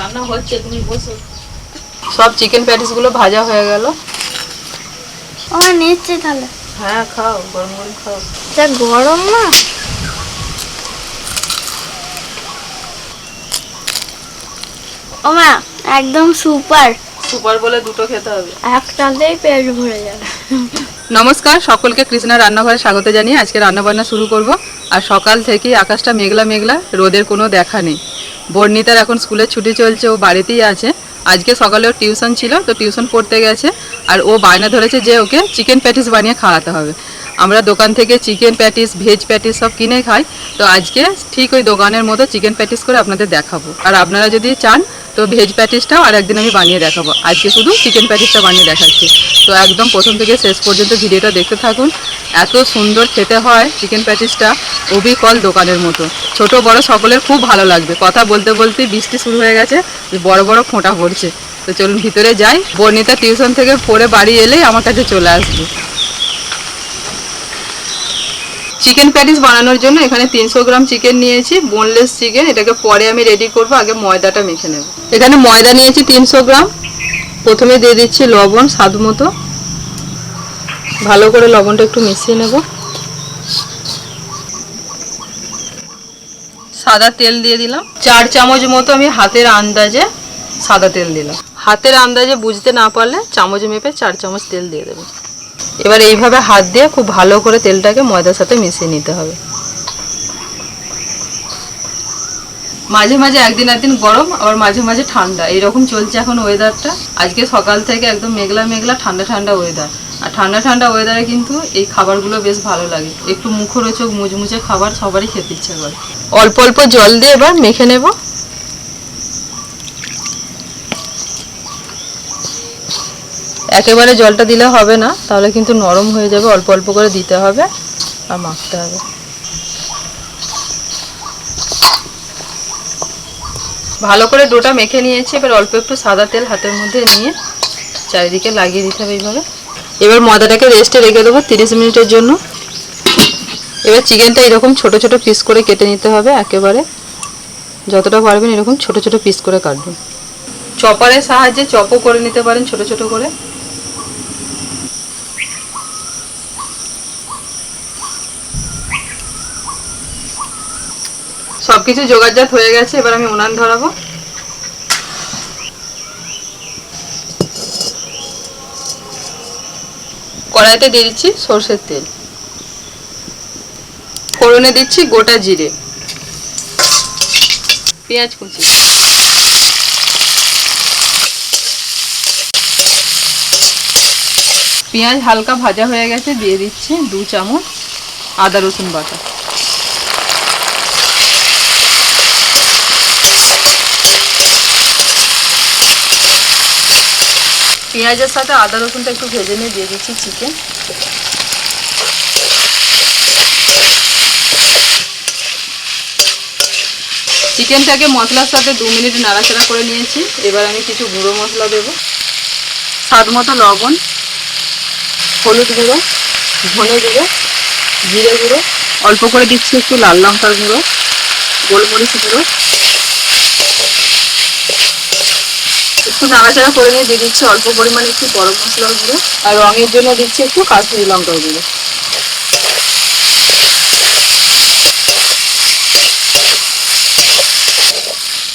রান্না হচ্ছে তুমি বসো। সব চিকেন প্যাটিসগুলো ভাজা হয়ে গেল। আমার নিচ্ছে তাহলে। হ্যাঁ খাও গরম গরম খাও। যা গরম না। ওমা একদম সুপার। সুপার বলে দুটো খেতে হবে। একটাতেই পেট ভরে যাবে। নমস্কার সকলকে কৃষ্ণা রান্নাঘরে স্বাগত জানিয়ে আজকে রান্নাবান্না শুরু করব। আর সকাল থেকেই আকাশটা মেঘলা মেঘলা রোদের কোনো দেখা নেই। বর্ণিতার এখন স্কুলে ছুটি চলছে, ও বাড়িতেই আছে। আজকে সকালে ওর টিউশন ছিল, তো টিউশন পড়তে গেছে। আর ও বায়না ধরেছে যে ওকে চিকেন প্যাটিস বানিয়ে খাওয়াতে হবে। আমরা দোকান থেকে চিকেন প্যাটিস, ভেজ প্যাটিস সব কিনে খাই। তো আজকে ঠিক ওই দোকানের মতো চিকেন প্যাটিস করে আপনাদের দেখাবো। আর আপনারা যদি চান তো ভেজ প্যাটিসটাও আর একদিন আমি বানিয়ে দেখাবো। আজকে শুধু চিকেন প্যাটিসটা বানিয়ে দেখাচ্ছি। তো একদম প্রথম থেকে শেষ পর্যন্ত ভিডিওটা দেখতে থাকুন। এত সুন্দর খেতে হয় চিকেন প্যাটিসটা অবিকল দোকানের মতো। ছোট, বড় সকলের খুব ভালো লাগবে। কথা বলতে বলতে বৃষ্টি শুরু হয়ে গেছে। বড় বড় ফোঁটা পড়ছে। তো চলুন ভিতরে যাই। বর্ণিতা টিউশন থেকে পড়ে বাড়ি এলেই আমার কাছে চলে আসবে। চিকেন প্যাটিস বানানোর জন্য এখানে তিনশো গ্রাম চিকেন নিয়েছি বোনলেস চিকেন এটাকে পরে আমি রেডি করব, আগে ময়দাটা মেখে নেব। এখানে ময়দা নিয়েছি তিনশো গ্রাম, প্রথমে দিয়ে দিচ্ছি লবণ, স্বাদ মতো। ভালো করে লবণটা একটু মিশিয়ে নেব। সাদা তেল দিয়ে দিলাম। চার চামচ মতো আমি হাতের আন্দাজে সাদা তেল দিলাম। হাতের আন্দাজে বুঝতে না পারলে চামচ মেপে চার চামচ তেল দিয়ে দেবো। এবার এইভাবে হাত দিয়ে খুব ভালো করে তেলটাকে ময়দার সাথে মিশিয়ে নিতে হবে। মাঝে মাঝে একদিন একদিন গরম আবার মাঝে মাঝে ঠান্ডা। এইরকম চলছে এখন ওয়েদারটা আজকে সকাল থেকে একদম মেঘলা মেঘলা ঠান্ডা ঠান্ডা ওয়েদার আর ঠান্ডা ঠান্ডা ওয়েদারে কিন্তু এই খাবারগুলো বেশ ভালো লাগে। একটু মুখরোচক মুচমুচে খাবার সবারই খেতে ইচ্ছে করে। অল্প অল্প জল দিয়ে এবার মেখে নেব। একেবারে জলটা দিলে হবে না, তাহলে কিন্তু নরম হয়ে যাবে, অল্প অল্প করে দিতে হবে আর মাখতে হবে। ভালো করে ডোটা মেখে নিয়েছি, এবার অল্প একটু সাদা তেল হাতের মধ্যে নিয়ে চারিদিকে লাগিয়ে দিতে হবে এইভাবে। এবার ময়দাটাকে রেস্টে রেখে দেবো তিরিশ মিনিটের জন্য। এবার চিকেনটা এরকম ছোট ছোট পিস করে কেটে নিতে হবে একেবারে। যতটা পারবেন এরকম ছোট ছোট পিস করে কাটবেন। চপারের সাহায্যে চপও করে নিতে পারেন ছোট ছোট করে। সবকিছু জোগাড়জাত হয়ে গেছে, এবার আমি উনান ধরাবো। কড়াইতে দিয়ে দিচ্ছি সর্ষের তেল। ফোড়নে দিচ্ছি গোটা জিরে। পেঁয়াজ কুচি। পেঁয়াজ হালকা ভাজা হয়ে গেছে, দিয়ে দিচ্ছি দু চামচ আদা রসুন বাটা। পেঁয়াজের সাথে আদা রসুনটা একটু ভেজে নিয়ে দিয়ে দিচ্ছি চিকেন চিকেনটাকে মশলার সাথে দু মিনিট নাড়াচাড়া করে নিয়েছি। এবার আমি কিছু গুঁড়ো মশলা দেবো। স্বাদ মতো লবণ, হলুদ গুঁড়ো, ধনে গুঁড়ো, জিরে গুঁড়ো, অল্প করে দিচ্ছি একটু লাল লঙ্কার গুঁড়ো, গোলমরিচ গুঁড়ো। একটু নাড়াচাড়া করে নিয়ে দিয়ে দিচ্ছি অল্প পরিমাণে একটু গরম মশলার গুঁড়ো আর রঙের জন্য দিচ্ছি একটু কাশ্মীরি লঙ্কার গুঁড়ো।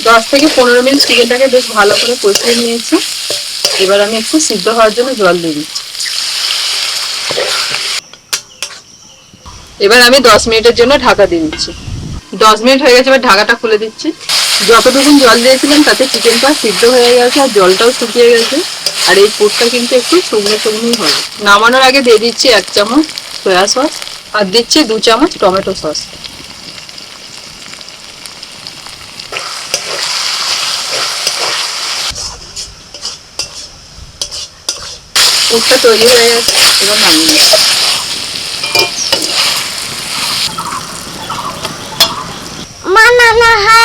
দশ থেকে পনেরো মিনিট চিকেনটাকে বেশ ভালো করে কষিয়ে নিয়েছি। এবার আমি একটু সিদ্ধ হওয়ার জন্য জল দিয়ে দিচ্ছি। এবার আমি দশ মিনিটের জন্য ঢাকা দিয়ে দিচ্ছি। দশ মিনিট হয়ে গেছে, এবার ঢাকাটা খুলে দিচ্ছি। যতটুকু জল দিয়েছিলাম, তাতে চিকেনটা সিদ্ধ হয়ে গেছে আর জলটাও শুকিয়ে গেছে। আর এই পুরটা কিন্তু একটু শুকনো শুকনোই হবে। নামানোর আগে দিয়ে দিচ্ছি এক চামচ সয়া সস আর দিচ্ছি দু চামচ টমেটো সস পুরটা তৈরি হয়ে গেছে, এবার নামিয়ে নেব। বানানো হয়ে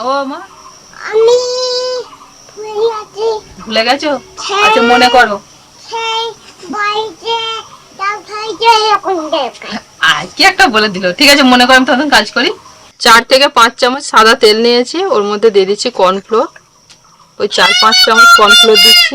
ও মা? আমি ভুলে গেছি। আচ্ছা মনে করো। সেই বাড়িতে ডাক্তারকে এরকম দেখায় আর কি একটা বলে দিল। ঠিক আছে মনে করো আমি তখন কাজ করি। চার থেকে পাঁচ চামচ সাদা তেল নিয়েছি ওর মধ্যে দিয়ে দিচ্ছি কর্নফ্লোর। ওই চার পাঁচ চামচ কর্নফ্লোর দিচ্ছি।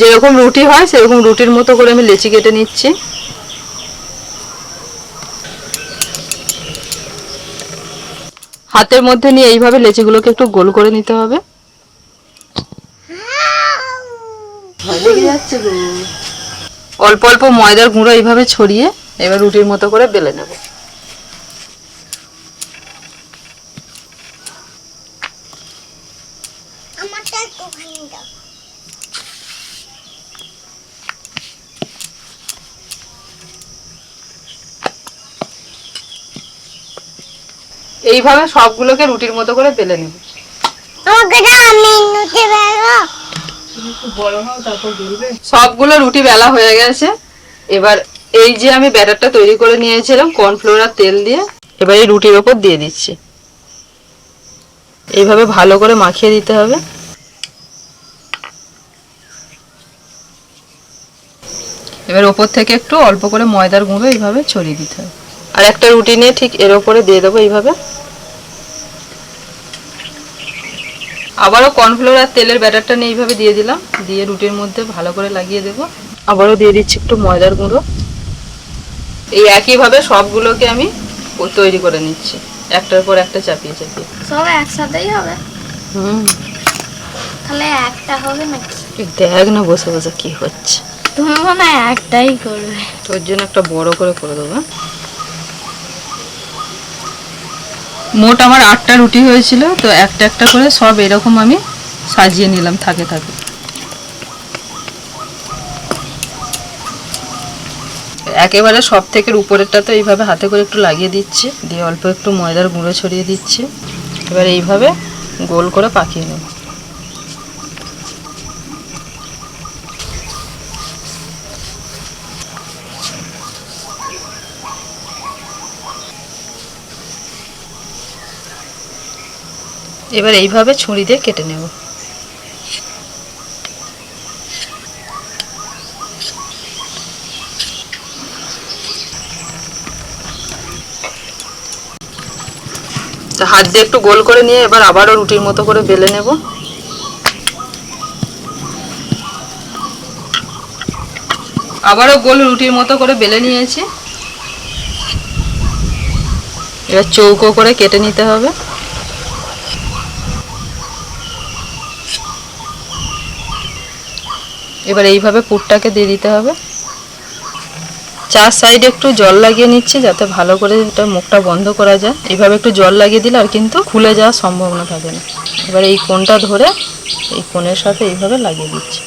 যেরকম রুটি হয় সেরকম রুটির মতো করে আমি লেচি কেটে নিচ্ছি। হাতের মধ্যে নিয়ে এইভাবে লেচিগুলোকে একটু গোল করে নিতে হবে। অল্প অল্প ময়দার গুঁড়ো এইভাবে ছড়িয়ে এবার রুটির মতো করে বেলে নেব। আমারটা একটুখানি দাও। এইভাবে সবগুলোকে রুটির মতো করে বেলে নেব। সবগুলো রুটি বেলা হয়ে গেছে। এবার এই যে আমি ব্যাটারটা তৈরি করে নিয়েছিলাম কর্নফ্লোর আর তেল দিয়ে এবার এই রুটির ওপর দিয়ে দিচ্ছি। এইভাবে ভালো করে মাখিয়ে দিতে হবে। এবার ওপর থেকে একটু অল্প করে ময়দার গুঁড়ো এইভাবে ছড়িয়ে দিতে হবে। আর একটা রুটি নিয়ে ঠিক এর ওপরে দিয়ে দেবো এইভাবে। আবারও কর্নফ্লোর আর তেলের ব্যাটারটা নিয়ে এইভাবে দিয়ে দিলাম। দিয়ে রুটির মধ্যে ভালো করে লাগিয়ে দেব। আবারও দিয়ে দিচ্ছি একটু ময়দার গুঁড়ো। এই একইভাবে সবগুলোকে আমি ও- তৈরি করে নিচ্ছি। একটার পর একটা চাপিয়ে চাপিয়ে। সব একসাথেই হবে? হুম। তাহলে একটা হবে নাকি? দেখ না বসে বসে কি হচ্ছে। তুমি মনে হয় একটাই করবে। তোর জন্য একটা বড় করে করে দেবো হ্যাঁ? মোট আমার আটটা রুটি হয়েছিল, তো একটা একটা করে সব এরকম আমি সাজিয়ে নিলাম থাকে থাকে। একেবারে সব থেকে উপরেরটা তো এইভাবে হাতে করে একটু লাগিয়ে দিচ্ছে, দিয়ে অল্প একটু ময়দার গুঁড়ো ছড়িয়ে দিচ্ছে। এবার এইভাবে গোল করে পাকিয়ে নেব। এবার এইভাবে ছুরি দিয়ে কেটে নেব। হাত দিয়ে একটু গোল করে নিয়ে এবার আবারও রুটির মতো করে বেলে নেব। আবারও গোল রুটির মতো করে বেলে নিয়েছি। এবার চৌকো করে কেটে নিতে হবে। এবার এইভাবে পুরটাকে দিয়ে দিতে হবে। চার সাইডে একটু জল লাগিয়ে নিচ্ছি যাতে ভালো করে এটা মুখটা বন্ধ করা যায়। এইভাবে একটু জল লাগিয়ে দিলে আর কিন্তু খুলে যাওয়ার সম্ভাবনা থাকে না। এবার এই কোণটা ধরে এই কোণের সাথে এইভাবে লাগিয়ে দিচ্ছি।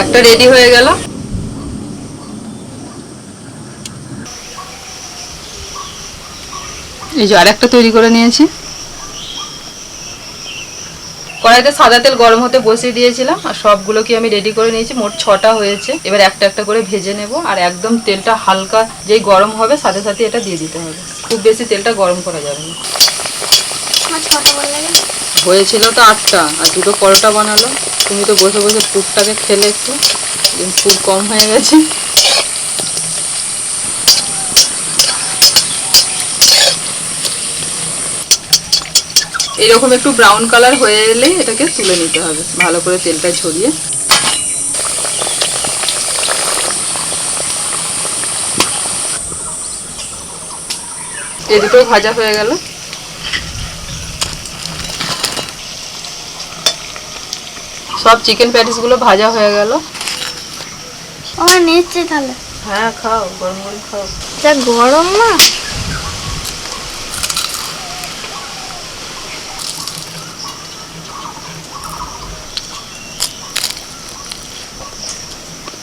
একটা রেডি হয়ে গেল। এই যে আরেকটা তৈরি করে নিয়েছি। কড়াইতে সাদা তেল গরম হতে বসিয়ে দিয়েছিলাম আর সবগুলোকে আমি রেডি করে নিয়েছি মোট ছটা হয়েছে। এবার একটা একটা করে ভেজে নেব আর একদম তেলটা হালকা যেই গরম হবে সাথে সাথে এটা দিয়ে দিতে হবে। খুব বেশি তেলটা গরম করা যাবে না। হয়েছিল তো আটটা আর দুটো পরোটা বানালো। তুমি তো বসে বসে পুরটাকে খেলে একটু ফুল কম হয়ে গেছে। এরকম একটু ব্রাউন কালার হয়ে এলেই এটাকে তুলে নিতে হবে ভালো করে তেলটা ছড়িয়ে এ দুটো ভাজা হয়ে গেল। সব চিকেন প্যাটিসগুলো ভাজা হয়ে গেল। আমার নিচ্ছে তাহলে। হ্যাঁ খাও গরম গরম খাও। যা গরম না।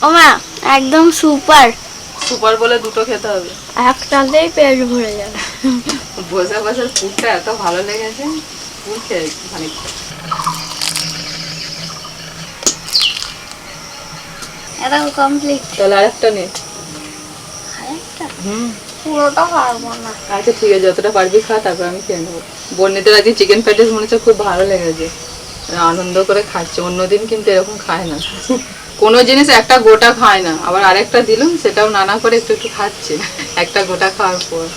ওমা একদম সুপার। সুপার বলে দুটো খেতে হবে। একটাতেই পেট ভরে যাবে। বসে বসে ফুডটা এত ভালো লেগেছে ফুড খেয়ে খানিকটা। এটা কমপ্লিট তাহলে আরেকটা নে। হুম। পুরোটা পারব না। আচ্ছা ঠিক আছে যতটা পারবি খা তারপর আমি খেয়ে নেব। বন্যদের আজকে চিকেন মনে হচ্ছে খুব ভালো লেগেছে। আনন্দ করে খাচ্ছে অন্যদিন কিন্তু এরকম খায় না। কোনো জিনিস একটা গোটা খায় না। আবার আরেকটা দিলাম, সেটাও নানা করে একটু একটু খাচ্ছে। একটা গোটা খাওয়ার পর।